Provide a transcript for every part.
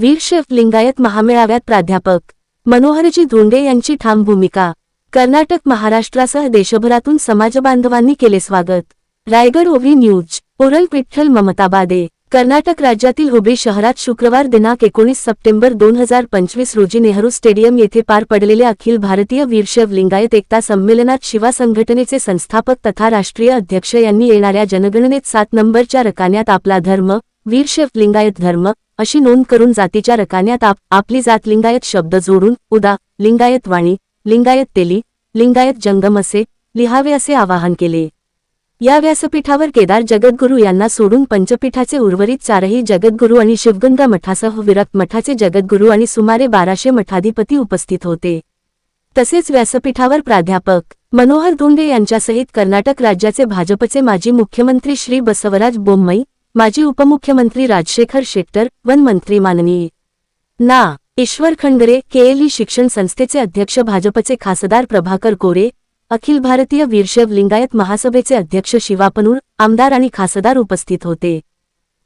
वीरशेफ लिंगायत महामेळाव्यात प्राध्यापक. मनोहरजी धोंडे यांची ठाम भूमिका. कर्नाटक महाराष्ट्रासह देशभरातून समाजबांधवांनी केले स्वागत. Raigad OV news. Oral Vitthal ममताबादे कर्नाटक राज्यातील हुबळी शहरात शुक्रवार दिनांक एकोणीस सप्टेंबर दोन हजार पंचवीस रोजी नेहरू स्टेडियम येथे पार पडलेल्या अखिल भारतीय वीरशैव लिंगायत एकता संमेलनात शिवा संघटनेचे संस्थापक तथा राष्ट्रीय अध्यक्ष यांनी येणाऱ्या जनगणनेत सात नंबरच्या रकान्यात आपला धर्म वीरशैव लिंगायत धर्म अशी नोंद करून जातीच्या रकान्यात आप आपली जात लिंगायत शब्द जोडून उदा लिंगायत वाणी लिंगायत तेली लिंगायत जंगम असे लिहावे असे आवाहन केले. या व्यासपीठावर केदार जगद्गुरू यांना सोडून पंचपीठाचे उर्वरित चारही जगद्गुरू आणि शिवगंगा मठासह विरक्त मठाचे जगद्गुरू आणि सुमारे बाराशे मठाधिपती उपस्थित होते. तसेच व्यासपीठावर प्राध्यापक मनोहर धोंडे यांच्यासहित कर्नाटक राज्याचे भाजपचे माजी मुख्यमंत्री श्री बसवराज बोम्मई माजी उपमुख्यमंत्री राजशेखर शेट्टर वन मंत्री माननीय ना. ईश्वर खंडरे केएलई शिक्षण संस्थेचे अध्यक्ष भाजपचे खासदार प्रभाकर कोरे अखिल भारतीय वीरशैव लिंगायत महासभेचे अध्यक्ष शिवापनूर आमदार आणि खासदार उपस्थित होते.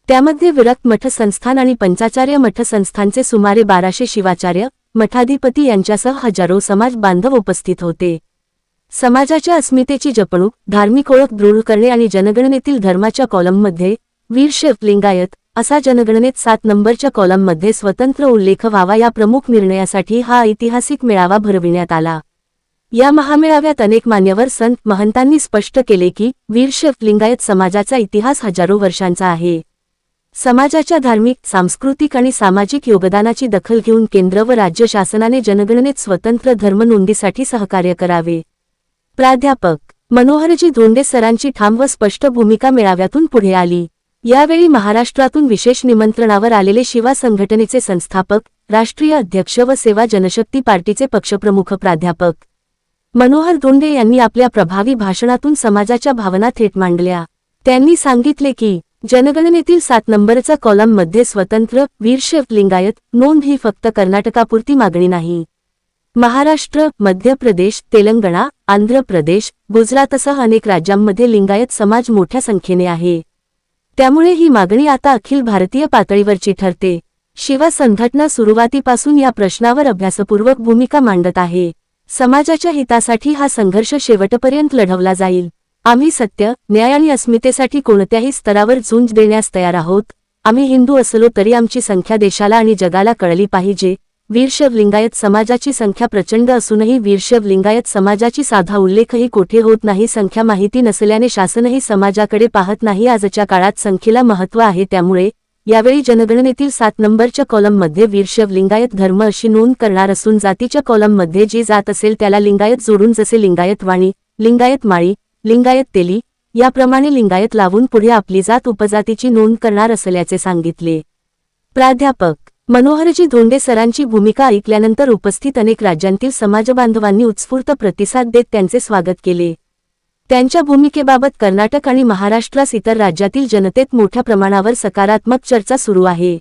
त्यामध्ये विरक्त मठ संस्थान आणि पंचाचार्य मठ संस्थानचे सुमारे बाराशे शिवाचार्य मठाधिपती यांच्यासह हजारो समाज बांधव उपस्थित होते. समाजाच्या अस्मितेची जपणूक धार्मिक ओळख दृढ करणे आणि जनगणनेतील धर्माच्या कॉलममध्ये वीरशैव लिंगायत असा जनगणनेत सात नंबरच्या कॉलममध्ये स्वतंत्र उल्लेख व्हावा या प्रमुख निर्णयासाठी हा ऐतिहासिक मेळावा भरविण्यात आला. या महामेळाव्यात अनेक मान्यवर संत महंतांनी स्पष्ट केले की वीरशैव लिंगायत समाजाचा इतिहास हजारो वर्षांचा आहे. समाजाच्या धार्मिक सांस्कृतिक आणि सामाजिक योगदानाची दखल घेऊन केंद्र व राज्य शासनाने जनगणनेत स्वतंत्र धर्म नोंदीसाठी सहकार्य करावे. प्राध्यापक मनोहरजी धोंडे सरांची ठाम व स्पष्ट भूमिका मेळाव्यातून पुढे आली. यावेळी महाराष्ट्रातून विशेष निमंत्रणावर आलेले शिवा संघटनेचे संस्थापक राष्ट्रीय अध्यक्ष व सेवा जनशक्ती पार्टीचे पक्षप्रमुख प्राध्यापक. मनोहर धोंडे यांनी आपल्या प्रभावी भाषणातून समाजाच्या भावना थेट मांडल्या. त्यांनी सांगितले की जनगणनेतील सात नंबरचा कॉलममध्ये स्वतंत्र वीरशैव लिंगायत नोंद ही फक्त कर्नाटकापुरती मागणी नाही. महाराष्ट्र मध्य प्रदेश तेलंगणा आंध्र प्रदेश गुजरातसह अनेक राज्यांमध्ये लिंगायत समाज मोठ्या संख्येने आहे. त्यामुळे ही मागणी आता अखिल भारतीय पातळीवरची ठरते. शिवा संघटना सुरुवातीपासून या प्रश्नावर अभ्यासपूर्वक भूमिका मांडत आहे. समाजाच्या हितासाठी हा संघर्ष शेवटपर्यंत लढवला जाईल. आम्ही सत्य न्याय आणि अस्मितेसाठी कोणत्याही स्तरावर झुंज देण्यास तयार आहोत. आम्ही हिंदू असलो तरी आमची संख्या देशाला आणि जगाला कळली पाहिजे. वीरशैव लिंगायत समाजाची संख्या प्रचंड असूनही वीरशैव लिंगायत समाजाची साधा उल्लेखही कोठे होत नाही संख्या माहिती नसल्याने शासनही समाजाकडे पाहत नाही. आजच्या काळात संख्येला महत्त्व आहे. त्यामुळे यावेळी जनगणनेतील सात नंबरच्या कॉलममध्ये वीरशैव लिंगायत धर्म अशी नोंद करणार असून जातीच्या कॉलममध्ये जी जात असेल त्याला लिंगायत जोडून जसे लिंगायत वाणी लिंगायत माळी लिंगायत तेली याप्रमाणे लिंगायत लावून पुढे आपली जात उपजातीची नोंद करणार असल्याचे सांगितले. प्राध्यापक मनोहरजी धोंडे सरांची भूमिका ऐकल्यानंतर उपस्थित अनेक राज्यांतील समाजबांधवांनी उत्स्फूर्त प्रतिसाद देत त्यांचे स्वागत केले. त्यांच्या भूमिकेबाबत कर्नाटक आणि महाराष्ट्रास इतर राज्यातील जनतेत मोठ्या प्रमाणावर सकारात्मक चर्चा सुरू आहे.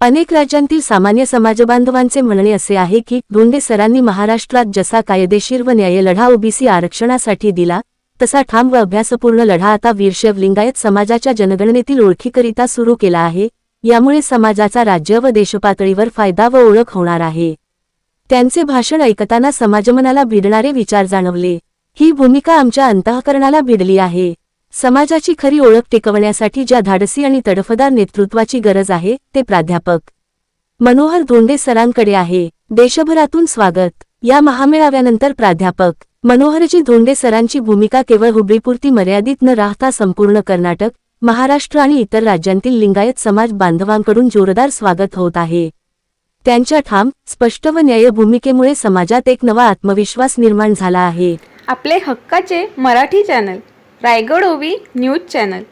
अनेक राज्यांतील सामान्य समाजबांधवांचे म्हणणे असे आहे की धोंडे सरांनी महाराष्ट्रात जसा कायदेशीर व न्याय लढा ओबीसी आरक्षणासाठी दिला तसा ठाम व अभ्यासपूर्ण लढा आता वीरशैव लिंगायत समाजाच्या जनगणनेतील ओळखीकरिता सुरू केला आहे. यामुळे समाजाचा राज्य व देशपातळीवर फायदा व ओळख होणार आहे. त्यांचे भाषण ऐकताना समाजमनाला भिडणारे विचार जाणवले. ही भूमिका आमच्या अंतःकरणाला भिडली आहे. समाजाची खरी ओळख टिकवण्यासाठी ज्या धाडसी आणि तडफदार नेतृत्वाची गरज आहे ते प्राध्यापक मनोहर धोंडे सरांकडे आहे. देशभरातून स्वागत. या महामेळाव्यानंतर प्राध्यापक मनोहरजी धोंडे सरांची भूमिका केवळ हुबळीपुरती मर्यादित न राहता संपूर्ण कर्नाटक महाराष्ट्र आणि इतर राज्यांतील लिंगायत समाज बांधवांकडून जोरदार स्वागत होत आहे. त्यांच्या ठाम स्पष्ट व न्याय भूमिकेमुळे समाजात एक नवा आत्मविश्वास निर्माण झाला आहे. आपले हक्काचे मराठी चॅनल रायगड ओवी न्यूज चॅनल.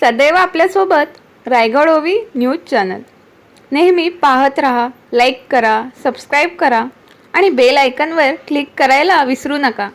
सदैव आपल्यासोबत रायगड ओवी न्यूज चॅनल. नेहमी पाहत रहा लाईक करा सबस्क्राईब करा आणि बेल आयकनवर क्लिक करायला विसरू नका.